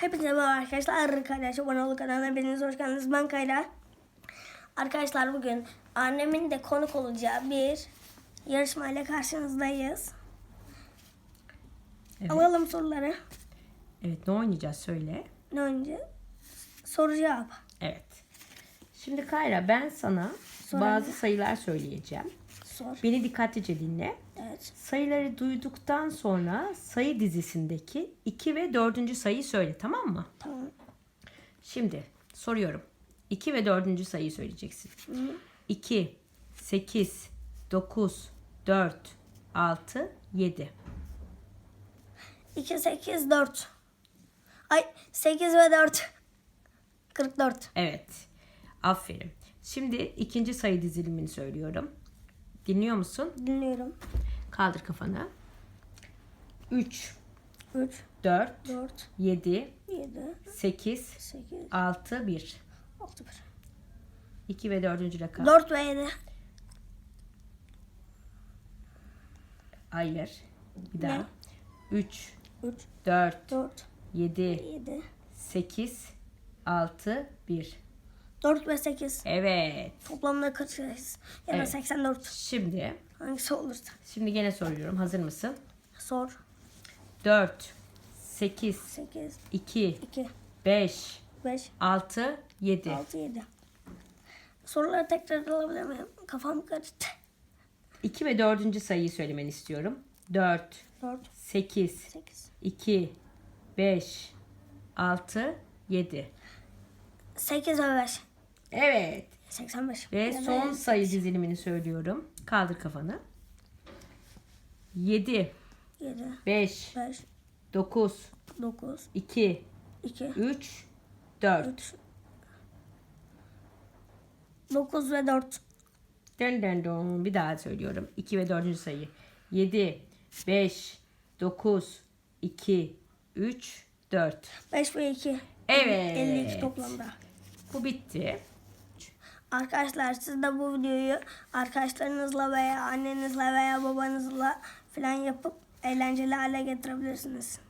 Hepinize merhaba arkadaşlar. Kaylaş abone olun kanalına hepiniz hoş geldiniz. Ben Kayla. Arkadaşlar bugün annemin de konuk olacağı bir yarışmayla karşınızdayız. Evet. Alalım soruları. Evet ne oynayacağız söyle. Ne önce? Soru cevap. Evet. Şimdi Kayra ben sana Sor bazı sayılar söyleyeceğim. Sor. Beni dikkatlice dinle. Sayıları duyduktan sonra sayı dizisindeki 2 ve 4. sayıyı söyle tamam mı? Tamam. Şimdi soruyorum. 2 ve 4. sayıyı söyleyeceksin. 2, 8, 9, 4, 6, 7. 2, 8, 4. Ay 8 ve 4. 44. Evet. Aferin. Şimdi ikinci sayı dizilimini söylüyorum. Dinliyor musun? Dinliyorum. Kaldır kafanı. 3, 3, 4, 4, 7, 7, 8, 8, 6, 1. 6, 1. 2 ve 4. rakam. 4 ve 7. Hayır. Bir daha. Ne? 3, 3, 4, 4, 7, 7. 8, 6, 1. 4 ve 8. Evet. Toplamda kaç sayıyız? Ya da Evet. 84. Şimdi, Hangisi olursa. şimdi gene soruyorum. Hazır mısın? Sor. 4, 8, 8, 2, 2, 5, 5, 6, 7. 6, 7. Soruları tekrar alabilir miyim? Kafam karıştı. 2 ve 4. sayıyı söylemeni istiyorum. 4, 4, 8, 8, 2, 5, 6, 7. 8 ve 5. Evet. 85. Ve da son sayı dizilimini söylüyorum. Kaldır kafanı. 7, 7, 5, 5, 9, 9, 2, 2, 3, 4. 3, 9 ve 4. Dön dön dön. Bir daha söylüyorum. 2 ve 4. sayı. 7, 5, 9, 2, 3, 4. 5 ve 2. Evet. 52 toplamda. Bu bitti. Arkadaşlar siz de bu videoyu arkadaşlarınızla veya annenizle veya babanızla falan yapıp eğlenceli hale getirebilirsiniz.